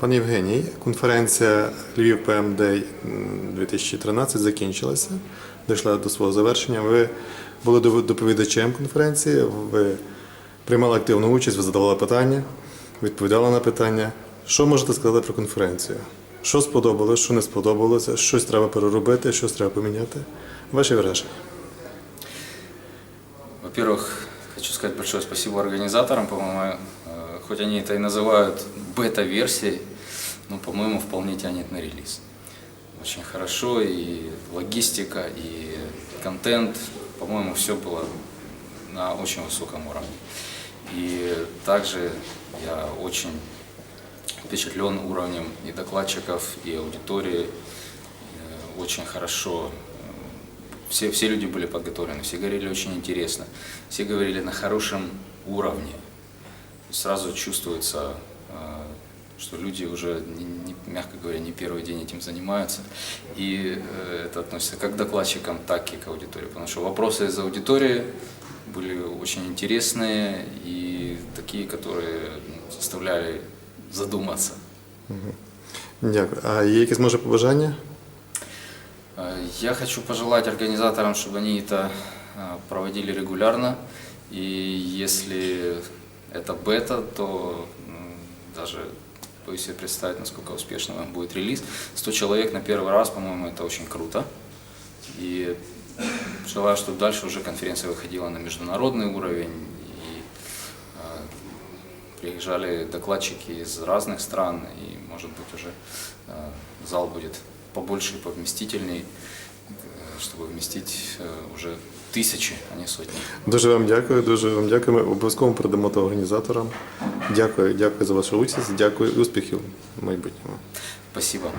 Пане Євгеній, конференція Львів ПМД 2013 закінчилася, дійшла до свого завершення. Ви були доповідачем конференції, ви приймали активну участь, ви задавали питання, відповідали на питання. Що можете сказати про конференцію? Що сподобалось, що не сподобалося, щось треба переробити, щось треба поміняти? Ваші враження. Во-первых, хочу сказать большое спасибо организаторам, по-моему, э, хоть они это и называют бета-версией, но, по-моему, вполне тянет на релиз. Очень хорошо, и логистика, и контент, по-моему, все было на очень высоком уровне. И также я очень впечатлен уровнем и докладчиков, и аудитории. Э, Очень хорошо все, все люди были подготовлены, все говорили очень интересно, все говорили на хорошем уровне. Сразу чувствуется, э, что люди уже, не- не- мягко говоря, не первый день этим занимаются. И э, это относится как к докладчикам, так и к аудитории. Потому что вопросы из аудитории были очень интересные и такие, которые ну, заставляли задуматься. Дякую. А є якісь може побажання? Э, Я хочу пожелать организаторам, чтобы они это проводили регулярно. И если это бета, то даже боюсь себе представить, насколько успешным будет релиз. 100 человек на первый раз, по-моему, это очень круто. И желаю, чтобы дальше уже конференция выходила на международный уровень. И э, приезжали докладчики из разных стран, и, может быть, уже э, зал будет побольше и повместительней, э, чтобы вместить э, уже тысячи, а не сотни. Дуже вам дякую, дуже вам дякую. Ми обов'язково передамо то організаторам. Дякую, дякую за вашу участь, дякую і успіхів в майбутньому. Спасибо.